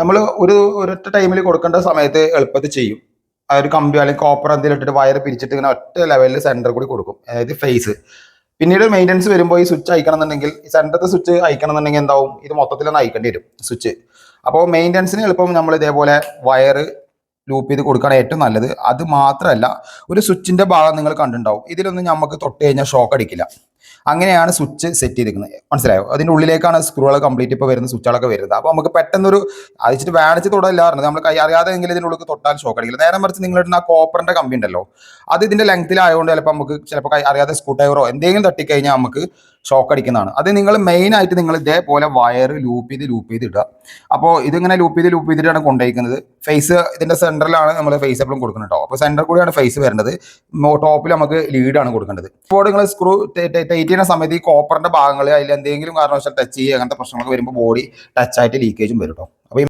നമ്മൾ ഒരു ഒരൊറ്റ ടൈമിൽ കൊടുക്കേണ്ട സമയത്ത് എളുപ്പത്തിൽ ചെയ്യും. ആ ഒരു കമ്പി അല്ലെങ്കിൽ കോപ്പർ എന്തെങ്കിലും ഇട്ടിട്ട് വയർ പിരിച്ചിട്ട് ഇങ്ങനെ ഒറ്റ ലെവലിൽ സെന്റർ കൂടി കൊടുക്കും. അതായത് ഫേസ് പിന്നീട് മെയിന്റനൻസ് വരുമ്പോൾ ഈ സ്വിച്ച് അയക്കണം എന്നുണ്ടെങ്കിൽ ഈ സെന്ററത്തെ സ്വിച്ച് അയക്കണം എന്നുണ്ടെങ്കിൽ എന്താവും? ഇത് മൊത്തത്തിൽ ഒന്ന് അയക്കേണ്ടി വരും സ്വിച്ച് അപ്പോൾ മെയിന്റനൻസിന് എളുപ്പം നമ്മൾ ഇതേപോലെ വയർ ലൂപ്പ് ചെയ്ത് കൊടുക്കുകയാണ് ഏറ്റവും നല്ലത്. അത് മാത്രമല്ല ഒരു സ്വിച്ചിന്റെ ഭാഗം നിങ്ങൾ കണ്ടിട്ടുണ്ടാവും. ഇതിലൊന്നും നമുക്ക് തൊട്ട് കഴിഞ്ഞാൽ ഷോക്ക് അടിക്കില്ല. അങ്ങനെയാണ് സ്വിച്ച് സെറ്റ് ചെയ്തിരിക്കുന്നത്. മനസ്സിലായോ? അതിന്റെ ഉള്ളിലേക്കാണ് സ്ക്രൂകൾ കംപ്ലീറ്റ് ഇപ്പോൾ വരുന്ന സ്വിച്ചുകളൊക്കെ വരുന്നത്. അപ്പോൾ നമുക്ക് പെട്ടെന്നൊരു അതിച്ചിട്ട് വേണിച്ച് തൊടല്ല പറഞ്ഞത്. നമ്മൾ കൈ അറിയാതെ എങ്കിലും ഇതിന്റെ ഉള്ളിൽ തൊട്ടാൽ ഷോക്ക് അടിക്കില്ല. നേരെ മറിച്ച് നിങ്ങളിടുന്ന ആ കോപ്പറിന്റെ കമ്പി ഉണ്ടല്ലോ അത് ഇതിന്റെ ലെങ്ത്തിലായതുകൊണ്ട് ചിലപ്പോൾ നമുക്ക് ചിലപ്പോൾ കൈ അറിയാതെ സ്ക്രൂ ഡ്രൈവറോ എന്തെങ്കിലും തട്ടിക്കഴിഞ്ഞാൽ നമുക്ക് ഷോക്ക് അടിക്കുന്നതാണ്. അത് നിങ്ങൾ മെയിൻ ആയിട്ട് നിങ്ങൾ ഇതേപോലെ വയർ ലൂപ്പ് ചെയ്ത് ലൂപ്പ് ചെയ്ത് ഇടുക. അപ്പോൾ ഇതിങ്ങനെ ലൂപ്പ് ചെയ്ത് ലൂപ്പ് ചെയ്തിട്ടാണ് കൊണ്ടുപോയിരിക്കുന്നത് ഫേസ് ഇതിന്റെ സെന്ററിലാണ് നമ്മൾ ഫേസ് എപ്പോഴും കൊടുക്കുന്നത് കേട്ടോ അപ്പോൾ സെന്റർ കൂടിയാണ് ഫേസ് വരുന്നത്. ടോപ്പിൽ നമുക്ക് ലീഡാണ് കൊടുക്കേണ്ടത്. ഇപ്പോൾ നിങ്ങൾ സ്ക്രൂ ടൈറ്റ് ചെയ്യുന്ന സമയത്ത് ഈ കോപ്പറിന്റെ ഭാഗങ്ങൾ അതിൽ എന്തെങ്കിലും കാരണവശാൽ ടച്ച് ചെയ്യുക അങ്ങനത്തെ പ്രശ്നങ്ങളൊക്കെ വരുമ്പോൾ ബോഡി ടച്ചായിട്ട് ലീക്കേജും വരും കേട്ടോ